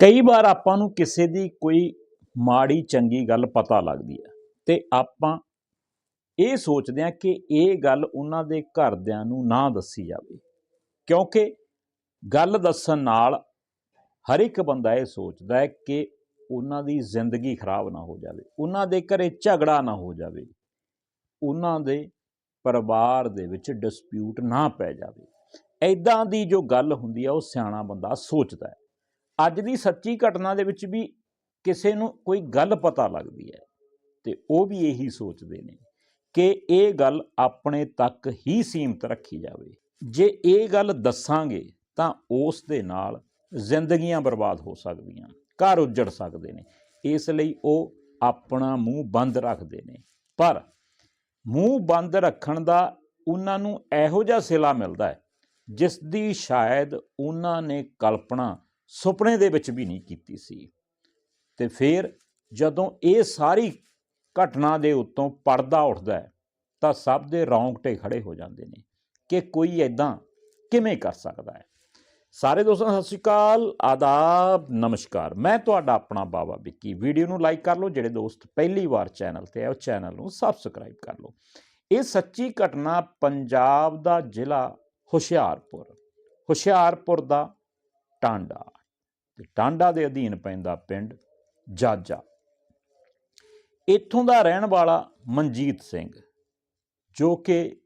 ਕਈ ਵਾਰ ਆਪਾਂ ਨੂੰ ਕਿਸੇ ਦੀ ਕੋਈ ਮਾੜੀ, ਚੰਗੀ ਗੱਲ ਪਤਾ ਲੱਗਦੀ ਹੈ ਤੇ ਆਪਾਂ ਇਹ ਸੋਚਦੇ ਹਾਂ ਕਿ ਇਹ ਗੱਲ ਉਹਨਾਂ ਦੇ ਘਰਦਿਆਂ ਨੂੰ ਨਾ ਦੱਸੀ ਜਾਵੇ। ਕਿਉਂਕਿ ਗੱਲ ਦੱਸਣ ਨਾਲ ਹਰ ਇੱਕ ਬੰਦਾ ਇਹ ਸੋਚਦਾ ਹੈ ਕਿ ਉਹਨਾਂ ਦੀ ਜ਼ਿੰਦਗੀ ਖਰਾਬ ਨਾ ਹੋ ਜਾਵੇ, ਉਹਨਾਂ ਦੇ ਘਰੇ ਝਗੜਾ ਨਾ ਹੋ ਜਾਵੇ, ਉਹਨਾਂ ਦੇ ਪਰਿਵਾਰ ਦੇ ਵਿੱਚ ਡਿਸਪਿਊਟ ਨਾ ਪੈ ਜਾਵੇ। ਐਦਾਂ ਦੀ ਜੋ ਗੱਲ ਹੁੰਦੀ ਹੈ, ਉਹ ਸਿਆਣਾ ਬੰਦਾ ਸੋਚਦਾ ਹੈ। ਅੱਜ ਦੀ ਸੱਚੀ ਘਟਨਾ ਦੇ ਵਿੱਚ ਵੀ ਕਿਸੇ ਨੂੰ ਕੋਈ ਗੱਲ ਪਤਾ ਲੱਗਦੀ ਹੈ ਤੇ ਉਹ ਵੀ ਇਹੀ ਸੋਚਦੇ ਨੇ ਕਿ ਇਹ ਗੱਲ ਆਪਣੇ ਤੱਕ ਹੀ ਸੀਮਤ ਰੱਖੀ ਜਾਵੇ। ਜੇ ਇਹ ਗੱਲ ਦੱਸਾਂਗੇ ਤਾਂ ਉਸ ਦੇ ਨਾਲ ਜ਼ਿੰਦਗੀਆਂ ਬਰਬਾਦ ਹੋ ਸਕਦੀਆਂ, ਘਰ ਉੱਜੜ ਸਕਦੇ ਨੇ। ਇਸ ਲਈ ਉਹ ਆਪਣਾ ਮੂੰਹ ਬੰਦ ਰੱਖਦੇ ਨੇ। ਪਰ ਮੂੰਹ ਬੰਦ ਰੱਖਣ ਦਾ ਉਹਨਾਂ ਨੂੰ ਇਹੋ ਜਿਹਾ ਸਿਲਾ ਮਿਲਦਾ ਹੈ ਜਿਸ ਦੀ ਸ਼ਾਇਦ ਉਹਨਾਂ ਨੇ ਕਲਪਨਾ ਸੁਪਨੇ ਦੇ ਵਿੱਚ ਵੀ ਨਹੀਂ ਕੀਤੀ ਸੀ। ਤੇ ਫਿਰ ਜਦੋਂ ਇਹ ਸਾਰੀ ਘਟਨਾ ਦੇ ਉੱਤੋਂ ਪਰਦਾ ਉੱਠਦਾ ਹੈ, ਤਾਂ ਸਭ ਦੇ ਰੌਂਗਟੇ ਖੜੇ ਹੋ ਜਾਂਦੇ ਨੇ ਕਿ ਕੋਈ ਐਦਾਂ ਕਿਵੇਂ ਕਰ ਸਕਦਾ ਹੈ। ਸਾਰੇ ਦੋਸਤਾਂ, ਸਤਿ ਸ਼੍ਰੀ ਅਕਾਲ, ਆਦਾਬ, ਨਮਸਕਾਰ। ਮੈਂ ਤੁਹਾਡਾ ਆਪਣਾ ਬਾਬਾ ਵਿੱਕੀ। ਵੀਡੀਓ ਨੂੰ ਲਾਈਕ ਕਰ ਲਓ, ਜਿਹੜੇ ਦੋਸਤ ਪਹਿਲੀ ਵਾਰ ਚੈਨਲ ਤੇ ਆ, ਉਹ ਚੈਨਲ ਨੂੰ ਸਬਸਕ੍ਰਾਈਬ ਕਰ ਲਓ। ਇਹ ਸੱਚੀ ਘਟਨਾ ਪੰਜਾਬ ਦਾ ਜ਼ਿਲ੍ਹਾ ਹੁਸ਼ਿਆਰਪੁਰ ਹੁਸ਼ਿਆਰਪੁਰ ਦਾ ਟਾਂਡਾ। ਤੇ ਟਾਂਡਾ ਦੇ ਅਧੀਨ ਪੈਂਦਾ ਪਿੰਡ ਜਾਜਾ। ਇੱਥੋਂ ਦਾ ਰਹਿਣ ਵਾਲਾ ਮਨਜੀਤ ਸਿੰਘ, ਜੋ ਕਿ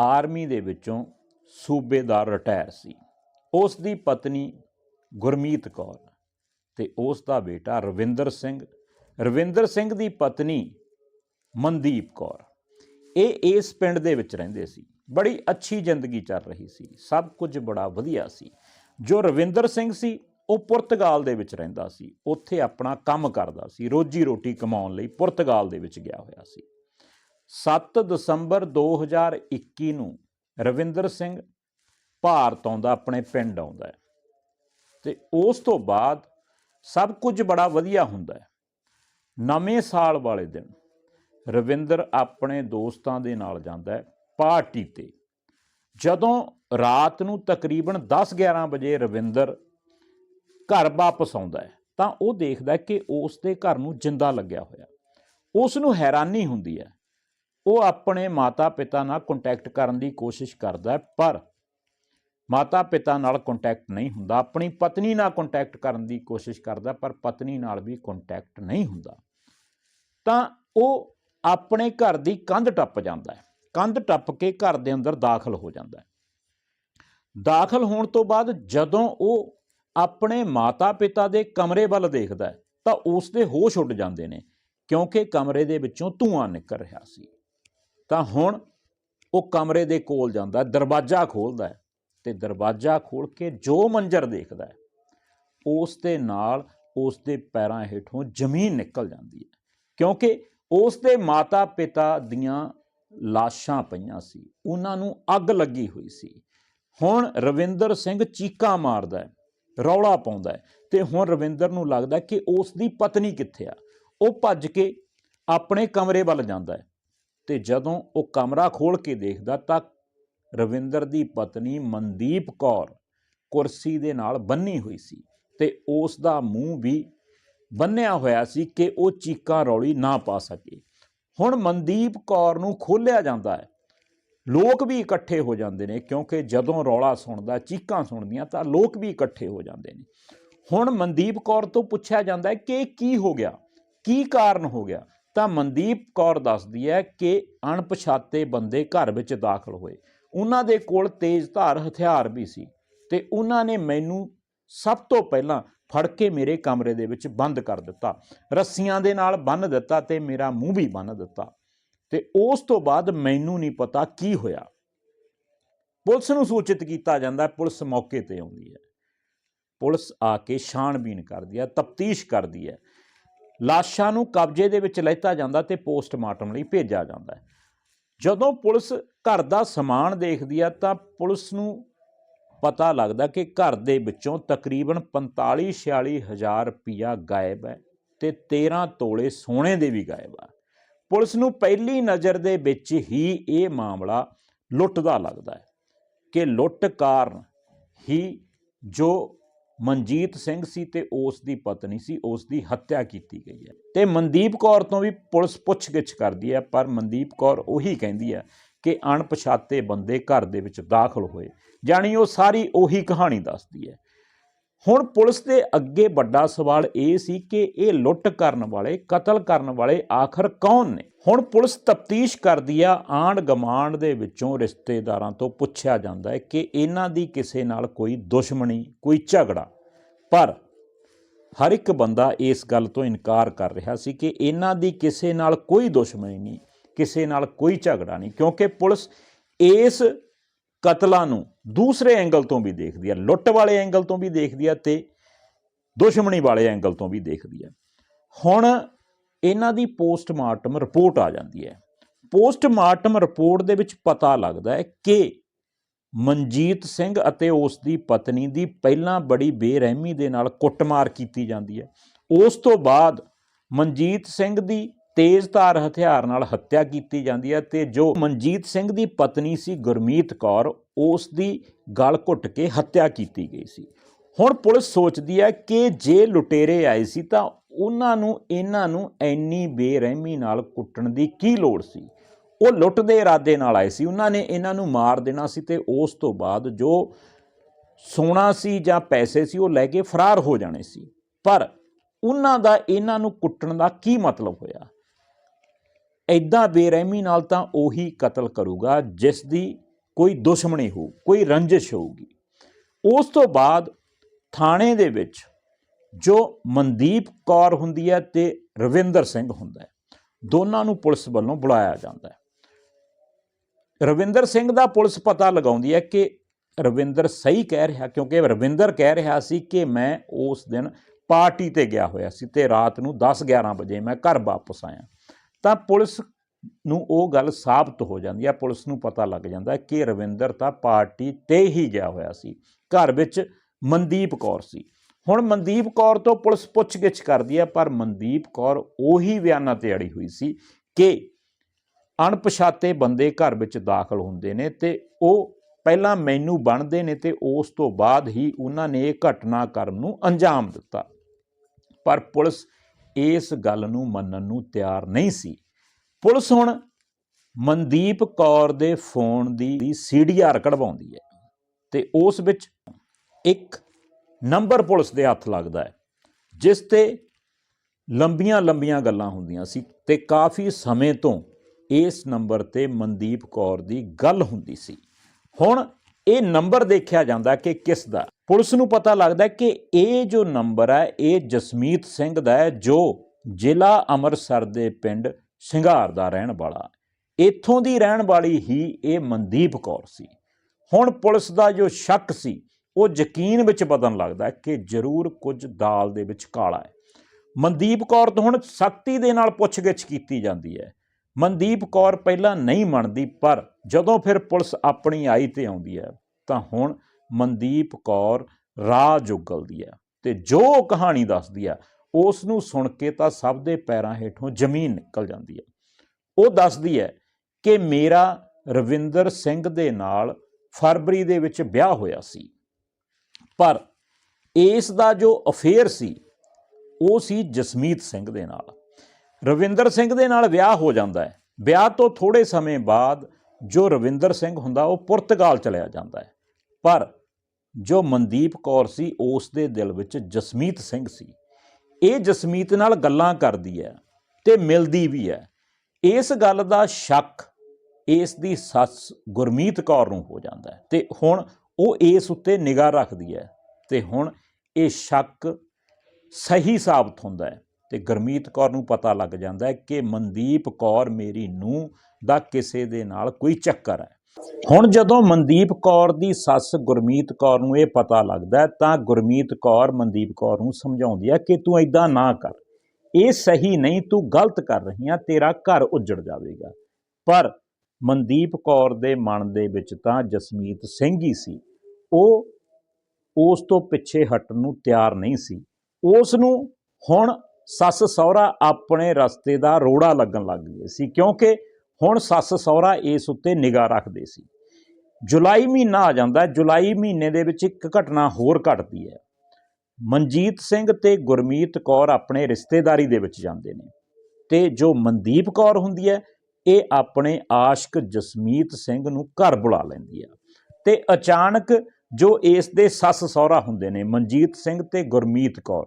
ਆਰਮੀ ਦੇ ਵਿੱਚੋਂ ਸੂਬੇਦਾਰ ਰਿਟਾਇਰ ਸੀ। ਉਸ ਦੀ ਪਤਨੀ ਗੁਰਮੀਤ ਕੌਰ ਤੇ ਉਸ ਦਾ ਬੇਟਾ ਰਵਿੰਦਰ ਸਿੰਘ। ਰਵਿੰਦਰ ਸਿੰਘ ਦੀ ਪਤਨੀ ਮਨਦੀਪ ਕੌਰ। ਇਹ ਇਸ ਪਿੰਡ ਦੇ ਵਿੱਚ ਰਹਿੰਦੇ ਸੀ। ਬੜੀ ਅੱਛੀ ਜ਼ਿੰਦਗੀ ਚੱਲ ਰਹੀ ਸੀ। ਸਭ ਕੁਝ ਬੜਾ ਵਧੀਆ ਸੀ। ਜੋ ਰਵਿੰਦਰ ਸਿੰਘ ਸੀ ਉਹ ਪੁਰਤਗਾਲ ਦੇ ਵਿੱਚ ਰਹਿੰਦਾ ਸੀ। ਉੱਥੇ ਆਪਣਾ ਕੰਮ ਕਰਦਾ ਸੀ। ਰੋਜੀ ਰੋਟੀ ਕਮਾਉਣ ਲਈ ਪੁਰਤਗਾਲ ਦੇ ਵਿੱਚ ਗਿਆ ਹੋਇਆ ਸੀ। 7 ਦਸੰਬਰ 2021 ਨੂੰ ਰਵਿੰਦਰ ਸਿੰਘ ਭਾਰਤ ਆਉਂਦਾ ਆਪਣੇ ਪਿੰਡ ਆਉਂਦਾ ਹੈ ਤੇ ਉਸ ਤੋਂ ਬਾਅਦ ਸਭ ਕੁਝ ਬੜਾ ਵਧੀਆ ਹੁੰਦਾ ਹੈ। ਨਵੇਂ ਸਾਲ ਵਾਲੇ ਦਿਨ ਰਵਿੰਦਰ ਆਪਣੇ ਦੋਸਤਾਂ ਦੇ ਨਾਲ ਜਾਂਦਾ ਹੈ ਪਾਰਟੀ ਤੇ। ਜਦੋਂ ਰਾਤ ਨੂੰ ਤਕਰੀਬਨ 10-11 ਵਜੇ ਰਵਿੰਦਰ ਘਰ ਵਾਪਸ ਆਉਂਦਾ ਹੈ, ਤਾਂ ਉਹ ਦੇਖਦਾ ਕਿ ਉਸ ਦੇ ਘਰ ਨੂੰ ਜਿੰਦਾ ਲੱਗਿਆ ਹੋਇਆ। ਉਸ ਨੂੰ ਹੈਰਾਨੀ ਹੁੰਦੀ ਹੈ। ਉਹ ਆਪਣੇ ਮਾਤਾ-ਪਿਤਾ ਨਾਲ ਕੰਟੈਕਟ ਕਰਨ ਦੀ ਕੋਸ਼ਿਸ਼ ਕਰਦਾ ਪਰ ਮਾਤਾ-ਪਿਤਾ ਨਾਲ ਕੰਟੈਕਟ ਨਹੀਂ ਹੁੰਦਾ, ਆਪਣੀ ਪਤਨੀ ਨਾਲ ਕੰਟੈਕਟ ਕਰਨ ਦੀ ਕੋਸ਼ਿਸ਼ ਕਰਦਾ, ਪਰ ਪਤਨੀ ਨਾਲ ਵੀ ਕੰਟੈਕਟ ਨਹੀਂ ਹੁੰਦਾ। ਤਾਂ ਉਹ ਆਪਣੇ ਘਰ ਦੀ ਕੰਧ ਟੱਪ ਜਾਂਦਾ ਹੈ। ਕੰਧ ਟੱਪ ਕੇ ਘਰ ਦੇ ਅੰਦਰ ਦਾਖਲ ਹੋ ਜਾਂਦਾ ਹੈ। ਦਾਖਲ ਹੋਣ ਤੋਂ ਬਾਅਦ ਜਦੋਂ ਉਹ ਆਪਣੇ ਮਾਤਾ-ਪਿਤਾ ਦੇ ਕਮਰੇ ਵੱਲ ਦੇਖਦਾ ਹੈ, ਤਾਂ ਉਸ ਦੇ ਹੋਸ਼ ਉੱਡ ਜਾਂਦੇ ਨੇ, ਕਿਉਂਕਿ ਕਮਰੇ ਦੇ ਵਿੱਚੋਂ ਧੂਆਂ ਨਿਕਲ ਰਿਹਾ ਸੀ। ਤਾਂ ਹੁਣ ਉਹ ਕਮਰੇ ਦੇ ਕੋਲ ਜਾਂਦਾ ਦਰਵਾਜ਼ਾ ਖੋਲਦਾ ਹੈ ਤੇ ਦਰਵਾਜ਼ਾ ਖੋਲ ਕੇ ਜੋ ਮੰਜ਼ਰ ਦੇਖਦਾ ਹੈ ਉਸ ਦੇ ਨਾਲ ਉਸ ਦੇ ਪੈਰਾਂ ਹੇਠੋਂ ਜ਼ਮੀਨ ਨਿਕਲ ਜਾਂਦੀ ਹੈ, ਕਿਉਂਕਿ ਉਸ ਦੇ ਮਾਤਾ-ਪਿਤਾ ਦੀਆਂ ਲਾਸ਼ਾਂ ਪਈਆਂ ਸੀ, ਉਹਨਾਂ ਨੂੰ ਅੱਗ ਲੱਗੀ ਹੋਈ ਸੀ। ਹੁਣ ਰਵਿੰਦਰ ਸਿੰਘ ਚੀਕਾਂ ਮਾਰਦਾ ਹੈ ਰੌਲਾ ਪਾਉਂਦਾ ਹੈ। ਤੇ ਹੁਣ ਰਵਿੰਦਰ ਨੂੰ ਲੱਗਦਾ ਕਿ ਉਸ ਦੀ ਪਤਨੀ ਕਿੱਥੇ ਆ? ਉਹ ਭੱਜ ਕੇ ਆਪਣੇ ਕਮਰੇ ਵੱਲ ਜਾਂਦਾ ਹੈ। ਤੇ ਜਦੋਂ ਉਹ ਕਮਰਾ ਖੋਲ ਕੇ ਦੇਖਦਾ ਤਾਂ ਰਵਿੰਦਰ ਦੀ ਪਤਨੀ ਮਨਦੀਪ ਕੌਰ ਕੁਰਸੀ ਦੇ ਨਾਲ ਬੰਨੀ ਹੋਈ ਸੀ ਤੇ ਉਸ ਦਾ ਮੂੰਹ ਵੀ ਬੰਨਿਆ ਹੋਇਆ ਸੀ ਕਿ ਉਹ ਚੀਕਾਂ ਰੌਲੀ ਨਾ ਪਾ ਸਕੇ। ਹੁਣ ਮਨਦੀਪ ਕੌਰ ਨੂੰ ਖੋਲਿਆ ਜਾਂਦਾ ਹੈ। ਲੋਕ ਵੀ ਇਕੱਠੇ ਹੋ ਜਾਂਦੇ ਨੇ, ਕਿਉਂਕਿ ਜਦੋਂ ਰੌਲਾ ਸੁਣਦਾ, ਚੀਕਾਂ ਸੁਣਦੀਆਂ, ਤਾਂ ਲੋਕ ਵੀ ਇਕੱਠੇ ਹੋ ਜਾਂਦੇ ਨੇ। ਹੁਣ ਮਨਦੀਪ ਕੌਰ ਤੋਂ ਪੁੱਛਿਆ ਜਾਂਦਾ ਹੈ ਕਿ ਕੀ ਹੋ ਗਿਆ? ਕੀ ਕਾਰਨ ਹੋ ਗਿਆ? ਤਾਂ ਮਨਦੀਪ ਕੌਰ ਦੱਸਦੀ ਹੈ ਕਿ ਅਣਪਛਾਤੇ ਬੰਦੇ ਘਰ ਵਿੱਚ ਦਾਖਲ ਹੋਏ। ਉਹਨਾਂ ਦੇ ਕੋਲ ਤੇਜ਼ਧਾਰ ਹਥਿਆਰ ਵੀ ਸੀ ਤੇ ਉਹਨਾਂ ਨੇ ਮੈਨੂੰ ਸਭ ਤੋਂ ਪਹਿਲਾਂ ਫੜ ਕੇ ਮੇਰੇ ਕਮਰੇ ਦੇ ਵਿੱਚ ਬੰਦ ਕਰ ਦਿੱਤਾ। ਰੱਸੀਆਂ ਦੇ ਨਾਲ ਬੰਨ ਦਿੱਤਾ ਤੇ ਮੇਰਾ ਮੂੰਹ ਵੀ ਬੰਨ ਦਿੱਤਾ। ਤੇ ਉਸ ਤੋਂ ਬਾਅਦ ਮੈਨੂੰ ਨਹੀਂ ਪਤਾ ਕੀ ਹੋਇਆ। ਪੁਲਿਸ ਨੂੰ ਸੂਚਿਤ ਕੀਤਾ ਜਾਂਦਾ, ਪੁਲਿਸ ਮੌਕੇ ਤੇ ਆਉਂਦੀ ਹੈ। ਪੁਲਿਸ ਆ ਕੇ ਛਾਣਬੀਨ ਕਰਦੀ ਹੈ, ਤਫਤੀਸ਼ ਕਰਦੀ ਹੈ। ਲਾਸ਼ਾਂ ਨੂੰ ਕਬਜ਼ੇ ਦੇ ਵਿੱਚ ਲੈਤਾ ਜਾਂਦਾ ਤੇ ਪੋਸਟਮਾਰਟਮ ਲਈ ਭੇਜਿਆ ਜਾਂਦਾ ਜਦੋਂ ਪੁਲਿਸ ਘਰ ਦਾ ਸਮਾਨ ਦੇਖਦੀ ਆ ਤਾਂ ਪੁਲਿਸ ਨੂੰ ਪਤਾ ਲੱਗਦਾ ਕਿ ਘਰ ਦੇ ਵਿੱਚੋਂ ਤਕਰੀਬਨ 45 46 ਹਜ਼ਾਰ ਰੁਪਇਆ ਗਾਇਬ ਹੈ ਤੇ 13 ਤੋਲੇ ਸੋਨੇ ਦੇ ਵੀ ਗਾਇਬ ਆ। ਪੁਲਿਸ ਨੂੰ ਪਹਿਲੀ ਨਜ਼ਰ ਦੇ ਵਿੱਚ ਹੀ ਇਹ ਮਾਮਲਾ ਲੁੱਟ ਦਾ ਲੱਗਦਾ ਹੈ ਕਿ ਲੁੱਟ ਕਾਰਨ ਹੀ ਜੋ ਮਨਜੀਤ ਸਿੰਘ ਸੀ ਤੇ ਉਸ ਦੀ ਪਤਨੀ ਸੀ, ਉਸ ਦੀ ਹੱਤਿਆ ਕੀਤੀ ਗਈ ਹੈ। ਤੇ ਮਨਦੀਪ ਕੌਰ ਤੋਂ ਵੀ ਪੁਲਿਸ ਪੁੱਛਗਿੱਛ ਕਰਦੀ ਹੈ, ਪਰ ਮਨਦੀਪ ਕੌਰ ਉਹੀ ਕਹਿੰਦੀ ਹੈ ਕਿ ਅਣਪਛਾਤੇ ਬੰਦੇ ਘਰ ਦੇ ਵਿੱਚ ਦਾਖਲ ਹੋਏ। ਜਾਣੀ ਉਹ ਸਾਰੀ ਉਹੀ ਕਹਾਣੀ ਦੱਸਦੀ ਹੈ ਹੁਣ ਪੁਲਿਸ ਦੇ ਅੱਗੇ ਵੱਡਾ ਸਵਾਲ ਇਹ ਸੀ ਕਿ ਇਹ ਲੁੱਟ ਕਰਨ ਵਾਲੇ, ਕਤਲ ਕਰਨ ਵਾਲੇ ਆਖਰ ਕੌਣ ਨੇ? ਹੁਣ ਪੁਲਿਸ ਤਫਤੀਸ਼ ਕਰਦੀ ਆ ਆਂਡ ਗਮਾਂਡ ਦੇ ਵਿੱਚੋਂ ਰਿਸ਼ਤੇਦਾਰਾਂ ਤੋਂ ਪੁੱਛਿਆ ਜਾਂਦਾ ਹੈ ਕਿ ਇਹਨਾਂ ਦੀ ਕਿਸੇ ਨਾਲ ਕੋਈ ਦੁਸ਼ਮਣੀ, ਕੋਈ ਝਗੜਾ। ਪਰ ਹਰ ਇੱਕ ਬੰਦਾ ਇਸ ਗੱਲ ਤੋਂ ਇਨਕਾਰ ਕਰ ਰਿਹਾ ਸੀ ਕਿ ਇਹਨਾਂ ਦੀ ਕਿਸੇ ਨਾਲ ਕੋਈ ਦੁਸ਼ਮਣੀ ਨਹੀਂ, ਕਿਸੇ ਨਾਲ ਕੋਈ ਝਗੜਾ ਨਹੀਂ, ਕਿਉਂਕਿ ਪੁਲਿਸ ਇਸ ਕਤਲਾਂ ਨੂੰ ਦੂਸਰੇ ਐਂਗਲ ਤੋਂ ਵੀ ਦੇਖਦੀ ਹੈ ਲੁੱਟ ਵਾਲੇ ਐਂਗਲ ਤੋਂ ਵੀ ਦੇਖਦੀ ਹੈ ਤੇ ਦੁਸ਼ਮਣੀ ਵਾਲੇ ਐਂਗਲ ਤੋਂ ਵੀ ਦੇਖਦੀ ਹੈ ਹੁਣ ਇਹਨਾਂ ਦੀ ਪੋਸਟਮਾਰਟਮ ਰਿਪੋਰਟ ਆ ਜਾਂਦੀ ਹੈ। ਪੋਸਟਮਾਰਟਮ ਰਿਪੋਰਟ ਦੇ ਵਿੱਚ ਪਤਾ ਲੱਗਦਾ ਹੈ ਕਿ ਮਨਜੀਤ ਸਿੰਘ ਅਤੇ ਉਸ ਦੀ ਪਤਨੀ ਦੀ ਪਹਿਲਾਂ ਬੜੀ ਬੇਰਹਿਮੀ ਦੇ ਨਾਲ ਕੁੱਟਮਾਰ ਕੀਤੀ ਜਾਂਦੀ ਹੈ। ਉਸ ਤੋਂ ਬਾਅਦ ਮਨਜੀਤ ਸਿੰਘ ਦੀ ਤੇਜ਼ਧਾਰ ਹਥਿਆਰ ਨਾਲ ਹੱਤਿਆ ਕੀਤੀ ਜਾਂਦੀ ਹੈ ਤੇ ਜੋ ਮਨਜੀਤ ਸਿੰਘ ਦੀ ਪਤਨੀ ਸੀ ਗੁਰਮੀਤ ਕੌਰ, ਉਸ ਦੀ ਗਲ ਘੁੱਟ ਕੇ ਹੱਤਿਆ ਕੀਤੀ ਗਈ ਸੀ। ਹੁਣ ਪੁਲਿਸ ਸੋਚਦੀ ਹੈ ਕਿ ਜੇ ਲੁਟੇਰੇ ਆਏ ਸੀ ਤਾਂ ਉਹਨਾਂ ਨੂੰ, ਇਹਨਾਂ ਨੂੰ ਇੰਨੀ ਬੇਰਹਿਮੀ ਨਾਲ ਕੁੱਟਣ ਦੀ ਕੀ ਲੋੜ ਸੀ? ਉਹ ਲੁੱਟ ਦੇ ਇਰਾਦੇ ਨਾਲ ਆਏ ਸੀ। ਉਹਨਾਂ ਨੇ ਇਹਨਾਂ ਨੂੰ ਮਾਰ ਦੇਣਾ ਸੀ ਤੇ ਉਸ ਤੋਂ ਬਾਅਦ ਜੋ ਸੋਨਾ ਸੀ ਜਾਂ ਪੈਸੇ ਸੀ ਉਹ ਲੈ ਕੇ ਫਰਾਰ ਹੋ ਜਾਣੇ ਸੀ। ਪਰ ਉਹਨਾਂ ਦਾ ਇਹਨਾਂ ਨੂੰ ਕੁੱਟਣ ਦਾ ਕੀ ਮਤਲਬ ਹੋਇਆ? ਐਦਾਂ ਬੇਰਹਿਮੀ ਨਾਲ ਤਾਂ ਉਹੀ ਕਤਲ ਕਰੂਗਾ, ਜਿਸ ਦੀ ਕੋਈ ਦੁਸ਼ਮਣੀ ਹੋ ਕੋਈ ਰੰਜਿਸ਼ ਹੋਊਗੀ। ਉਸ ਤੋਂ ਬਾਅਦ ਥਾਣੇ ਦੇ ਵਿੱਚ ਜੋ ਮਨਦੀਪ ਕੌਰ ਹੁੰਦੀ ਹੈ ਤੇ ਰਵਿੰਦਰ ਸਿੰਘ ਹੁੰਦਾ ਹੈ, ਦੋਨਾਂ ਨੂੰ ਪੁਲਿਸ ਵੱਲੋਂ ਬੁਲਾਇਆ ਜਾਂਦਾ ਹੈ। ਰਵਿੰਦਰ ਸਿੰਘ ਦਾ ਪੁਲਿਸ ਪਤਾ ਲਗਾਉਂਦੀ ਹੈ ਕਿ ਰਵਿੰਦਰ ਸਹੀ ਕਹਿ ਰਿਹਾ, ਕਿਉਂਕਿ ਰਵਿੰਦਰ ਕਹਿ ਰਿਹਾ ਸੀ ਕਿ ਮੈਂ ਉਸ ਦਿਨ ਪਾਰਟੀ ਤੇ ਗਿਆ ਹੋਇਆ ਸੀ ਤੇ ਰਾਤ ਨੂੰ 10-11 ਵਜੇ ਮੈਂ ਘਰ ਵਾਪਸ ਆਇਆ। ਤਾਂ ਪੁਲਿਸ ਨੂੰ ਉਹ ਗੱਲ ਸਾਬਤ ਹੋ ਜਾਂਦੀ ਹੈ, ਪੁਲਿਸ ਨੂੰ ਪਤਾ ਲੱਗ ਜਾਂਦਾ ਕਿ ਰਵਿੰਦਰ ਤਾਂ ਪਾਰਟੀ ਤੇ ਹੀ ਗਿਆ ਹੋਇਆ ਸੀ, ਘਰ ਵਿੱਚ ਮਨਦੀਪ ਕੌਰ ਸੀ। ਹੁਣ ਮਨਦੀਪ ਕੌਰ ਤੋਂ ਪੁਲਿਸ ਪੁੱਛਗਿੱਛ ਕਰਦੀ ਹੈ, ਪਰ ਮਨਦੀਪ ਕੌਰ ਉਹੀ ਬਿਆਨਾਂ ਤੇ ਅੜੀ ਹੋਈ ਸੀ ਕਿ ਅਣਪਛਾਤੇ ਬੰਦੇ ਘਰ ਵਿੱਚ ਦਾਖਲ ਹੁੰਦੇ ਨੇ ਤੇ ਉਹ ਪਹਿਲਾਂ ਮੈਨੂੰ ਬਣਦੇ ਨੇ ਤੇ ਉਸ ਤੋਂ ਬਾਅਦ ਹੀ ਉਹਨਾਂ ਨੇ ਇਹ ਘਟਨਾ ਕਰਨ ਨੂੰ ਅੰਜਾਮ ਦਿੱਤਾ। ਪਰ ਪੁਲਿਸ ਇਸ ਗੱਲ ਨੂੰ ਮੰਨਣ ਨੂੰ ਤਿਆਰ ਨਹੀਂ ਸੀ। ਪੁਲਿਸ ਹੁਣ ਮਨਦੀਪ ਕੌਰ ਦੇ ਫੋਨ ਦੀ ਸੀਡੀਆਰ ਕਢਵਾਉਂਦੀ ਹੈ ਤੇ ਉਸ ਵਿੱਚ ਇੱਕ ਨੰਬਰ ਪੁਲਿਸ ਦੇ ਹੱਥ ਲੱਗਦਾ ਹੈ, ਜਿਸ ਤੇ ਲੰਬੀਆਂ ਲੰਬੀਆਂ ਗੱਲਾਂ ਹੁੰਦੀਆਂ ਸੀ ਤੇ ਕਾਫੀ ਸਮੇਂ ਤੋਂ ਇਸ ਨੰਬਰ ਤੇ ਮਨਦੀਪ ਕੌਰ ਦੀ ਗੱਲ ਹੁੰਦੀ ਸੀ। ਹੁਣ ਇਹ ਨੰਬਰ ਦੇਖਿਆ ਜਾਂਦਾ ਕਿ ਕਿਸ ਦਾ ਪੁਲਿਸ ਨੂੰ ਪਤਾ ਲੱਗਦਾ ਕਿ ਇਹ ਜੋ ਨੰਬਰ ਹੈ, ਇਹ ਜਸਮੀਤ ਸਿੰਘ ਦਾ ਹੈ, ਜੋ ਜ਼ਿਲ੍ਹਾ ਅੰਮ੍ਰਿਤਸਰ ਦੇ ਪਿੰਡ ਸਿੰਗਾਰ ਦਾ ਰਹਿਣ ਵਾਲਾ ਇੱਥੋਂ ਦੀ ਰਹਿਣ ਵਾਲੀ ਹੀ ਇਹ ਮਨਦੀਪ ਕੌਰ ਸੀ। ਹੁਣ ਪੁਲਿਸ ਦਾ ਜੋ ਸ਼ੱਕ ਸੀ, ਉਹ ਯਕੀਨ ਵਿੱਚ ਬਦਲਣ ਲੱਗਦਾ ਕਿ ਜ਼ਰੂਰ ਕੁਝ ਦਾਲ ਦੇ ਵਿੱਚ ਕਾਲਾ ਹੈ। ਮਨਦੀਪ ਕੌਰ ਤੋਂ ਹੁਣ ਸਖਤੀ ਦੇ ਨਾਲ ਪੁੱਛਗਿੱਛ ਕੀਤੀ ਜਾਂਦੀ ਹੈ। ਮਨਦੀਪ ਕੌਰ ਪਹਿਲਾਂ ਨਹੀਂ ਮੰਨਦੀ, ਪਰ ਜਦੋਂ ਫਿਰ ਪੁਲਿਸ ਆਪਣੀ ਆਈ ਤੇ ਆਉਂਦੀ ਹੈ, ਤਾਂ ਹੁਣ ਮਨਦੀਪ ਕੌਰ ਰਾਹ ਜੁਗਲਦੀ ਹੈ ਤੇ ਜੋ ਕਹਾਣੀ ਦੱਸਦੀ ਹੈ ਉਸ ਨੂੰ ਸੁਣ ਕੇ ਤਾਂ ਸਭ ਦੇ ਪੈਰਾਂ ਹੇਠੋਂ ਜ਼ਮੀਨ ਨਿਕਲ ਜਾਂਦੀ ਹੈ। ਉਹ ਦੱਸਦੀ ਹੈ ਕਿ ਮੇਰਾ ਰਵਿੰਦਰ ਸਿੰਘ ਦੇ ਨਾਲ ਫਰਵਰੀ ਦੇ ਵਿੱਚ ਵਿਆਹ ਹੋਇਆ ਸੀ। ਪਰ ਇਸ ਦਾ ਜੋ ਅਫੇਅਰ ਸੀ, ਉਹ ਸੀ ਜਸਮੀਤ ਸਿੰਘ ਦੇ ਨਾਲ। ਰਵਿੰਦਰ ਸਿੰਘ ਦੇ ਨਾਲ ਵਿਆਹ ਹੋ ਜਾਂਦਾ ਹੈ। ਵਿਆਹ ਤੋਂ ਥੋੜੇ ਸਮੇਂ ਬਾਅਦ ਜੋ ਰਵਿੰਦਰ ਸਿੰਘ ਹੁੰਦਾ, ਉਹ ਪੁਰਤਗਾਲ ਚਲਿਆ ਜਾਂਦਾ ਹੈ। ਪਰ ਜੋ ਮਨਦੀਪ ਕੌਰ ਸੀ, ਉਸ ਦੇ ਦਿਲ ਵਿੱਚ ਜਸਮੀਤ ਸਿੰਘ ਸੀ। ਇਹ ਜਸਮੀਤ ਨਾਲ ਗੱਲਾਂ ਕਰਦੀ ਹੈ ਤੇ ਮਿਲਦੀ ਵੀ ਹੈ। ਇਸ ਗੱਲ ਦਾ ਸ਼ੱਕ ਇਸ ਦੀ ਸੱਸ ਗੁਰਮੀਤ ਕੌਰ ਨੂੰ ਹੋ ਜਾਂਦਾ ਹੈ ਤੇ ਹੁਣ ਉਹ ਇਸ ਉੱਤੇ ਨਿਗਾਹ ਰੱਖਦੀ ਹੈ ਤੇ ਹੁਣ ਇਹ ਸ਼ੱਕ ਸਹੀ ਸਾਬਤ ਹੁੰਦਾ ਹੈ ਤੇ ਗੁਰਮੀਤ ਕੌਰ ਨੂੰ ਪਤਾ ਲੱਗ ਜਾਂਦਾ ਹੈ ਕਿ ਮਨਦੀਪ ਕੌਰ ਮੇਰੀ ਨੂੰ ਦਾ ਕਿਸੇ ਦੇ ਨਾਲ ਕੋਈ ਚੱਕਰ ਹੈ। ਹੁਣ ਜਦੋਂ ਮਨਦੀਪ ਕੌਰ ਦੀ ਸੱਸ ਗੁਰਮੀਤ ਕੌਰ ਨੂੰ ਇਹ ਪਤਾ ਲੱਗਦਾ ਤਾਂ ਗੁਰਮੀਤ ਕੌਰ ਮਨਦੀਪ ਕੌਰ ਨੂੰ ਸਮਝਾਉਂਦੀ ਹੈ ਕਿ ਤੂੰ ਐਦਾਂ ਨਾ ਕਰ। ਇਹ ਸਹੀ ਨਹੀਂ, ਤੂੰ ਗਲਤ ਕਰ ਰਹੀ ਆ, ਤੇਰਾ ਘਰ ਉੱਜੜ ਜਾਵੇਗਾ। ਪਰ ਮਨਦੀਪ ਕੌਰ ਦੇ ਮਨ ਦੇ ਵਿੱਚ ਤਾਂ ਜਸਮੀਤ ਸਿੰਘ ਹੀ ਸੀ। ਉਹ ਉਸ ਤੋਂ ਪਿੱਛੇ ਹਟਣ ਨੂੰ ਤਿਆਰ ਨਹੀਂ ਸੀ। ਉਸ ਨੂੰ ਹੁਣ ਸੱਸ ਸਹੁਰਾ ਆਪਣੇ ਰਸਤੇ ਦਾ ਰੋੜਾ ਲੱਗਣ ਲੱਗ ਗਏ ਸੀ, ਕਿਉਂਕਿ ਹੁਣ ਸੱਸ ਸਹੁਰਾ ਇਸ ਉੱਤੇ ਨਿਗਾਹ ਰੱਖਦੇ ਸੀ। ਜੁਲਾਈ ਮਹੀਨਾ ਆ ਜਾਂਦਾ ਜੁਲਾਈ ਮਹੀਨੇ ਦੇ ਵਿੱਚ ਇੱਕ ਘਟਨਾ ਹੋਰ ਘਟਦੀ ਹੈ। ਮਨਜੀਤ ਸਿੰਘ ਤੇ ਗੁਰਮੀਤ ਕੌਰ ਆਪਣੇ ਰਿਸ਼ਤੇਦਾਰੀ ਦੇ ਵਿੱਚ ਜਾਂਦੇ ਨੇ ਤੇ ਜੋ ਮਨਦੀਪ ਕੌਰ ਹੁੰਦੀ ਹੈ, ਇਹ ਆਪਣੇ ਆਸ਼ਕ ਜਸਮੀਤ ਸਿੰਘ ਨੂੰ ਘਰ ਬੁਲਾ ਲੈਂਦੀ ਆ ਤੇ ਅਚਾਨਕ ਜੋ ਇਸ ਦੇ ਸੱਸ ਸਹੁਰਾ ਹੁੰਦੇ ਨੇ, ਮਨਜੀਤ ਸਿੰਘ ਤੇ ਗੁਰਮੀਤ ਕੌਰ,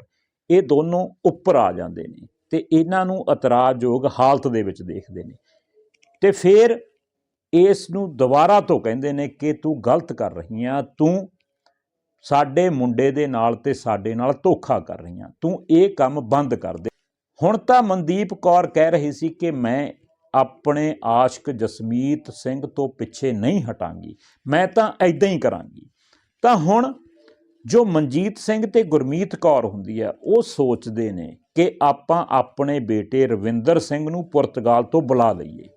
ਇਹ ਦੋਨੋਂ ਉੱਪਰ ਆ ਜਾਂਦੇ ਨੇ ਤੇ ਇਹਨਾਂ ਨੂੰ ਇਤਰਾਜ਼ਯੋਗ ਹਾਲਤ ਦੇ ਵਿੱਚ ਦੇਖਦੇ ਨੇ। ਤੇ ਫਿਰ ਇਸ ਨੂੰ ਦੁਬਾਰਾ ਤੋਂ ਕਹਿੰਦੇ ਨੇ ਕਿ ਤੂੰ ਗਲਤ ਕਰ ਰਹੀ ਆ, ਤੂੰ ਸਾਡੇ ਮੁੰਡੇ ਦੇ ਨਾਲ ਤੇ ਸਾਡੇ ਨਾਲ ਧੋਖਾ ਕਰ ਰਹੀ ਆ, ਤੂੰ ਇਹ ਕੰਮ ਬੰਦ ਕਰ ਦੇ। ਹੁਣ ਤਾਂ ਮਨਦੀਪ ਕੌਰ ਕਹਿ ਰਹੀ ਸੀ ਕਿ ਮੈਂ ਆਪਣੇ ਆਸ਼ਕ ਜਸਮੀਤ ਸਿੰਘ ਤੋਂ ਪਿੱਛੇ ਨਹੀਂ ਹਟਾਂਗੀ, ਮੈਂ ਤਾਂ ਐਦਾਂ ਹੀ ਕਰਾਂਗੀ। ਤਾਂ ਹੁਣ ਜੋ ਮਨਜੀਤ ਸਿੰਘ ਤੇ ਗੁਰਮੀਤ ਕੌਰ ਹੁੰਦੀ ਹੈ ਉਹ ਸੋਚਦੇ ਨੇ ਕਿ ਆਪਾਂ ਆਪਣੇ ਬੇਟੇ ਰਵਿੰਦਰ ਸਿੰਘ ਨੂੰ ਪੁਰਤਗਾਲ ਤੋਂ ਬੁਲਾ ਲਈਏ।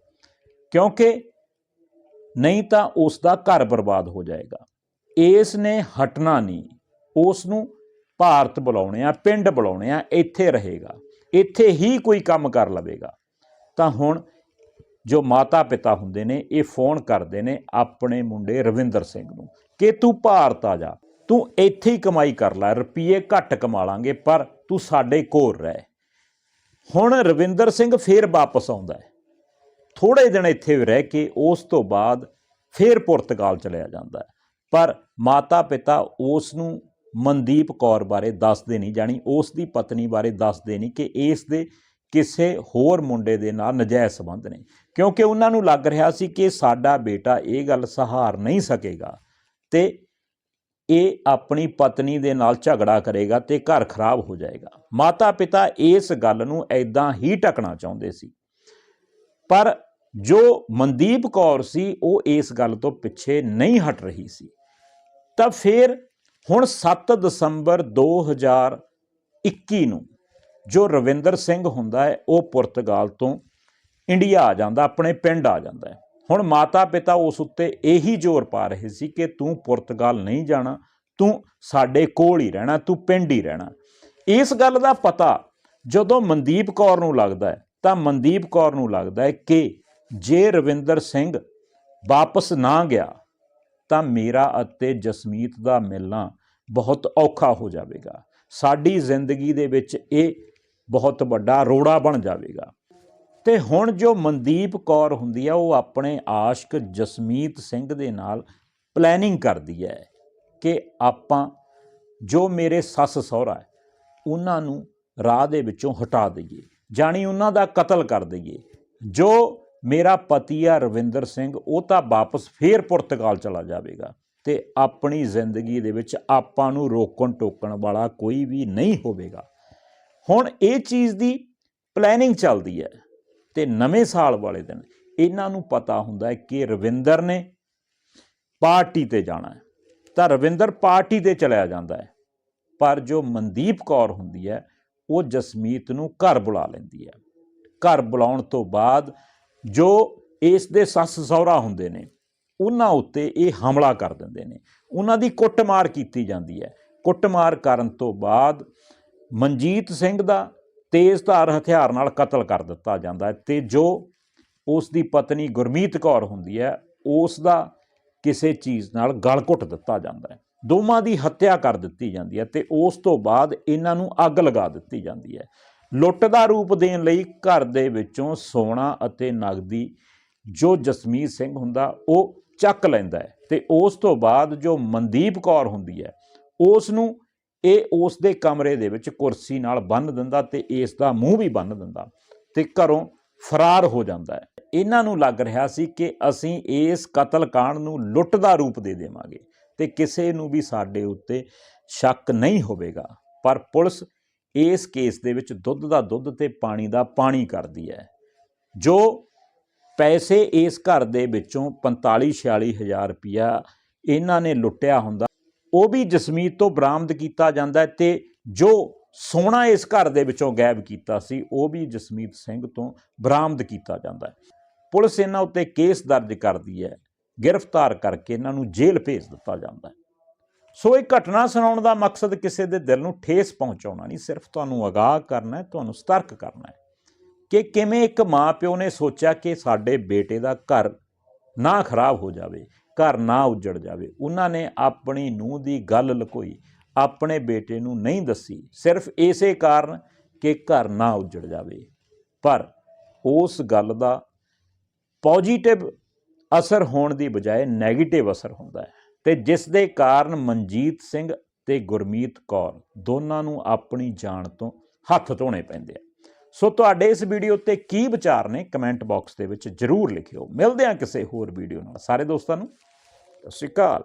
ਕਿਉਂਕਿ ਨਹੀਂ ਤਾਂ ਉਸ ਦਾ ਘਰ ਬਰਬਾਦ ਹੋ ਜਾਏਗਾ। ਇਸ ਨੇ ਹਟਣਾ ਨਹੀਂ। ਉਸ ਨੂੰ ਭਾਰਤ ਬੁਲਾਉਣੇ ਆ, ਪਿੰਡ ਬੁਲਾਉਣੇ ਆ, ਇੱਥੇ ਰਹੇਗਾ। ਇੱਥੇ ਹੀ ਕੋਈ ਕੰਮ ਕਰ ਲਵੇਗਾ। ਤਾਂ ਹੁਣ ਜੋ ਮਾਤਾ ਪਿਤਾ ਹੁੰਦੇ ਨੇ, ਇਹ ਫੋਨ ਕਰਦੇ ਨੇ ਆਪਣੇ ਮੁੰਡੇ ਰਵਿੰਦਰ ਸਿੰਘ ਨੂੰ ਕਿ ਤੂੰ ਭਾਰਤ ਆ ਜਾ। ਤੂੰ ਇੱਥੇ ਹੀ ਕਮਾਈ ਕਰ ਲੈ ਰੁਪਏ ਘੱਟ ਕਮਾ ਲਾਂਗੇ, ਪਰ ਤੂੰ ਸਾਡੇ ਕੋਲ ਰਹਿ। ਹੁਣ ਰਵਿੰਦਰ ਸਿੰਘ ਫੇਰ ਵਾਪਸ ਆਉਂਦਾ ਹੈ। ਥੋੜੇ ਦਿਨ ਇੱਥੇ ਰਹਿ ਕੇ ਉਸ ਤੋਂ ਬਾਅਦ ਫਿਰ ਪੁਰਤਗਾਲ ਚਲਿਆ ਜਾਂਦਾ ਪਰ ਮਾਤਾ ਪਿਤਾ ਉਸ ਨੂੰ ਮਨਦੀਪ ਕੌਰ ਬਾਰੇ ਦੱਸਦੇ ਨਹੀਂ ਜਾਣੀ ਉਸ ਦੀ ਪਤਨੀ ਬਾਰੇ ਦੱਸਦੇ ਨਹੀਂ ਕਿ ਇਸ ਦੇ ਕਿਸੇ ਹੋਰ ਮੁੰਡੇ ਦੇ ਨਾਲ ਨਜਾਇਜ਼ ਸੰਬੰਧ ਨੇ। ਕਿਉਂਕਿ ਉਹਨਾਂ ਨੂੰ ਲੱਗ ਰਿਹਾ ਸੀ ਕਿ ਸਾਡਾ ਬੇਟਾ ਇਹ ਗੱਲ ਸਹਾਰ ਨਹੀਂ ਸਕੇਗਾ ਤੇ ਇਹ ਆਪਣੀ ਪਤਨੀ ਦੇ ਨਾਲ ਝਗੜਾ ਕਰੇਗਾ ਤੇ ਘਰ ਖਰਾਬ ਹੋ ਜਾਏਗਾ। ਮਾਤਾ ਪਿਤਾ ਇਸ ਗੱਲ ਨੂੰ ਐਦਾਂ ਹੀ ਟਕਣਾ ਚਾਹੁੰਦੇ ਸੀ ਪਰ ਜੋ ਮਨਦੀਪ ਕੌਰ ਸੀ, ਉਹ ਇਸ ਗੱਲ ਤੋਂ ਪਿੱਛੇ ਨਹੀਂ ਹਟ ਰਹੀ ਸੀ। ਤਾਂ ਫਿਰ ਹੁਣ 7 ਦਸੰਬਰ 2021 ਨੂੰ ਜੋ ਰਵਿੰਦਰ ਸਿੰਘ ਹੁੰਦਾ ਹੈ, ਉਹ ਪੁਰਤਗਾਲ ਤੋਂ ਇੰਡੀਆ ਆ ਜਾਂਦਾ, ਆਪਣੇ ਪਿੰਡ ਆ ਜਾਂਦਾ ਹੈ। ਹੁਣ ਮਾਤਾ ਪਿਤਾ ਉਸ ਉੱਤੇ ਇਹੀ ਜ਼ੋਰ ਪਾ ਰਹੇ ਸੀ ਕਿ ਤੂੰ ਪੁਰਤਗਾਲ ਨਹੀਂ ਜਾਣਾ, ਤੂੰ ਸਾਡੇ ਕੋਲ ਹੀ ਰਹਿਣਾ, ਤੂੰ ਪਿੰਡ ਹੀ ਰਹਿਣਾ। ਇਸ ਗੱਲ ਦਾ ਪਤਾ ਜਦੋਂ ਮਨਦੀਪ ਕੌਰ ਨੂੰ ਲੱਗਦਾ ਹੈ ਤਾਂ ਮਨਦੀਪ ਕੌਰ ਨੂੰ ਲੱਗਦਾ ਹੈ ਕਿ ਜੇ ਰਵਿੰਦਰ ਸਿੰਘ ਵਾਪਸ ਨਾ ਗਿਆ, ਤਾਂ ਮੇਰਾ ਅਤੇ ਜਸਮੀਤ ਦਾ ਮਿਲਣਾ ਬਹੁਤ ਔਖਾ ਹੋ ਜਾਵੇਗਾ। ਸਾਡੀ ਜ਼ਿੰਦਗੀ ਦੇ ਵਿੱਚ ਇਹ ਬਹੁਤ ਵੱਡਾ ਰੋੜਾ ਬਣ ਜਾਵੇਗਾ। ਤੇ ਹੁਣ ਜੋ ਮਨਦੀਪ ਕੌਰ ਹੁੰਦੀ ਆ, ਉਹ ਆਪਣੇ ਆਸ਼ਕ ਜਸਮੀਤ ਸਿੰਘ ਦੇ ਨਾਲ ਪਲੈਨਿੰਗ ਕਰਦੀ ਹੈ ਕਿ ਆਪਾਂ ਜੋ ਮੇਰੇ ਸੱਸ ਸਹੁਰਾ ਉਹਨਾਂ ਨੂੰ ਰਾਹ ਦੇ ਵਿੱਚੋਂ ਹਟਾ ਦਈਏ। ਜਾਣੀ ਉਹਨਾਂ ਦਾ ਕਤਲ ਕਰ ਦਈਏ। ਜੋ ਮੇਰਾ ਪਤੀ ਆ ਰਵਿੰਦਰ ਸਿੰਘ, ਉਹ ਤਾਂ ਵਾਪਸ ਫੇਰ ਪੁਰਤਗਾਲ ਚਲਾ ਜਾਵੇਗਾ ਤੇ ਆਪਣੀ ਜ਼ਿੰਦਗੀ ਦੇ ਵਿੱਚ ਆਪਾਂ ਨੂੰ ਰੋਕਣ ਟੋਕਣ ਵਾਲਾ ਕੋਈ ਵੀ ਨਹੀਂ ਹੋਵੇਗਾ। ਹੁਣ ਇਹ ਚੀਜ਼ ਦੀ ਪਲੈਨਿੰਗ ਚੱਲਦੀ ਹੈ ਤੇ ਨਵੇਂ ਸਾਲ ਵਾਲੇ ਦਿਨ ਇਹਨਾਂ ਨੂੰ ਪਤਾ ਹੁੰਦਾ ਹੈ ਕਿ ਰਵਿੰਦਰ ਨੇ ਪਾਰਟੀ ਤੇ ਜਾਣਾ ਹੈ। ਤਾਂ ਰਵਿੰਦਰ ਪਾਰਟੀ ਤੇ ਚਲਿਆ ਜਾਂਦਾ ਹੈ। ਪਰ ਜੋ ਮਨਦੀਪ ਕੌਰ ਹੁੰਦੀ ਹੈ ਉਹ ਜਸਮੀਤ ਨੂੰ ਘਰ ਬੁਲਾ ਲੈਂਦੀ ਹੈ। ਘਰ ਬੁਲਾਉਣ ਤੋਂ ਬਾਅਦ ਜੋ ਇਸ ਦੇ ਸੱਸ ਸਹੁਰਾ ਹੁੰਦੇ ਨੇ, ਉਹਨਾਂ ਉੱਤੇ ਇਹ ਹਮਲਾ ਕਰ ਦਿੰਦੇ ਨੇ। ਉਹਨਾਂ ਦੀ ਕੁੱਟਮਾਰ ਕੀਤੀ ਜਾਂਦੀ ਹੈ। ਕੁੱਟਮਾਰ ਕਰਨ ਤੋਂ ਬਾਅਦ ਮਨਜੀਤ ਸਿੰਘ ਦਾ ਤੇਜ਼ਧਾਰ ਹਥਿਆਰ ਨਾਲ ਕਤਲ ਕਰ ਦਿੱਤਾ ਜਾਂਦਾ ਹੈ ਤੇ ਜੋ ਉਸ ਦੀ ਪਤਨੀ ਗੁਰਮੀਤ ਕੌਰ ਹੁੰਦੀ ਹੈ, ਉਸ ਦਾ ਕਿਸੇ ਚੀਜ਼ ਨਾਲ ਗਲ ਘੁੱਟ ਦਿੱਤਾ ਜਾਂਦਾ ਹੈ। ਦੋਵਾਂ ਦੀ ਹੱਤਿਆ ਕਰ ਦਿੱਤੀ ਜਾਂਦੀ ਹੈ ਤੇ ਉਸ ਤੋਂ ਬਾਅਦ ਇਹਨਾਂ ਨੂੰ ਅੱਗ ਲਗਾ ਦਿੱਤੀ ਜਾਂਦੀ ਹੈ। ਲੁੱਟ ਦਾ ਰੂਪ ਦੇਣ ਲਈ ਘਰ ਦੇ ਵਿੱਚੋਂ ਸੋਨਾ ਅਤੇ ਨਗਦੀ ਜੋ ਜਸਮੀਤ ਸਿੰਘ ਹੁੰਦਾ, ਉਹ ਚੱਕ ਲੈਂਦਾ ਹੈ ਤੇ ਉਸ ਤੋਂ ਬਾਅਦ ਜੋ ਮਨਦੀਪ ਕੌਰ ਹੁੰਦੀ ਹੈ, ਉਸ ਨੂੰ ਇਹ ਉਸ ਦੇ ਕਮਰੇ ਦੇ ਵਿੱਚ ਕੁਰਸੀ ਨਾਲ ਬੰਨ੍ਹ ਦਿੰਦਾ ਤੇ ਇਸ ਦਾ ਮੂੰਹ ਵੀ ਬੰਨ੍ਹ ਦਿੰਦਾ ਤੇ ਘਰੋਂ ਫਰਾਰ ਹੋ ਜਾਂਦਾ ਹੈ। ਇਹਨਾਂ ਨੂੰ ਲੱਗ ਰਿਹਾ ਸੀ ਕਿ ਅਸੀਂ ਇਸ ਕਤਲकांड ਨੂੰ ਲੁੱਟ ਦਾ ਰੂਪ ਦੇ ਦੇਵਾਂਗੇ। ਤੇ ਕਿਸੇ ਨੂੰ ਵੀ ਸਾਡੇ ਉੱਤੇ ਸ਼ੱਕ ਨਹੀਂ ਹੋਵੇਗਾ। ਪਰ ਪੁਲਿਸ ਇਸ ਕੇਸ ਦੇ ਵਿੱਚ ਦੁੱਧ ਦਾ ਦੁੱਧ ਤੇ ਪਾਣੀ ਦਾ ਪਾਣੀ ਕਰਦੀ ਹੈ। ਜੋ ਪੈਸੇ ਇਸ ਘਰ ਦੇ ਵਿੱਚੋਂ 45 46 ਹਜ਼ਾਰ ਰੁਪਇਆ ਇਹਨਾਂ ਨੇ ਲੁੱਟਿਆ ਹੁੰਦਾ, ਉਹ ਵੀ ਜਸਮੀਤ ਤੋਂ ਬਰਾਮਦ ਕੀਤਾ ਜਾਂਦਾ ਹੈ ਤੇ ਜੋ ਸੋਨਾ ਇਸ ਘਰ ਦੇ ਵਿੱਚੋਂ ਗਾਇਬ ਕੀਤਾ ਸੀ, ਉਹ ਵੀ ਜਸਮੀਤ ਸਿੰਘ ਤੋਂ ਬਰਾਮਦ ਕੀਤਾ ਜਾਂਦਾ ਪੁਲਿਸ ਇਹਨਾਂ ਉੱਤੇ ਕੇਸ ਦਰਜ ਕਰਦੀ ਹੈ। ਗ੍ਰਿਫਤਾਰ ਕਰਕੇ ਇਹਨਾਂ ਨੂੰ ਜੇਲ੍ਹ ਭੇਜ ਦਿੱਤਾ ਜਾਂਦਾ ਹੈ। ਸੋ ਇਹ ਘਟਨਾ ਸੁਣਾਉਣ ਦਾ ਮਕਸਦ ਕਿਸੇ ਦੇ ਦਿਲ ਨੂੰ ਠੇਸ ਪਹੁੰਚਾਉਣਾ ਨਹੀਂ, ਸਿਰਫ ਤੁਹਾਨੂੰ ਅਗਾਹ ਕਰਨਾ ਹੈ, ਤੁਹਾਨੂੰ ਸਤਰਕ ਕਰਨਾ ਹੈ ਕਿ ਕਿਵੇਂ ਇੱਕ ਮਾਪਿਓ ਨੇ ਸੋਚਿਆ ਕਿ ਸਾਡੇ ਬੇਟੇ ਦਾ ਘਰ ਨਾ ਖਰਾਬ ਹੋ ਜਾਵੇ, ਘਰ ਨਾ ਉੱਜੜ ਜਾਵੇ। ਉਹਨਾਂ ਨੇ ਆਪਣੀ ਨੂੰਹ ਦੀ ਗੱਲ ਲੁਕੋਈ, ਆਪਣੇ ਬੇਟੇ ਨੂੰ ਨਹੀਂ ਦੱਸੀ, ਸਿਰਫ ਇਸੇ ਕਾਰਨ ਕਿ ਘਰ ਨਾ ਉੱਜੜ ਜਾਵੇ। ਪਰ ਉਸ ਗੱਲ ਦਾ ਪੋਜੀਟਿਵ ਅਸਰ ਹੋਣ ਦੀ ਬਜਾਏ 네ਗੇਟਿਵ ਅਸਰ ਹੁੰਦਾ ਹੈ। ਤੇ ਜਿਸ ਦੇ ਕਾਰਨ ਮਨਜੀਤ ਸਿੰਘ ਤੇ ਗੁਰਮੀਤ ਕੌਰ ਦੋਨਾਂ ਨੂੰ ਆਪਣੀ ਜਾਨ ਤੋਂ ਹੱਥ ਧੋਣੇ ਪੈਂਦੇ ਆ। ਸੋ ਤੁਹਾਡੇ ਇਸ ਵੀਡੀਓ ਤੇ ਕੀ ਵਿਚਾਰ ਨੇ ਕਮੈਂਟ ਬਾਕਸ ਦੇ ਵਿੱਚ ਜਰੂਰ ਲਿਖਿਓ। ਮਿਲਦੇ ਹਾਂ ਕਿਸੇ ਹੋਰ ਵੀਡੀਓ ਨਾਲ। ਸਾਰੇ ਦੋਸਤਾਂ ਨੂੰ ਸਤਿ ਸ਼੍ਰੀ ਅਕਾਲ।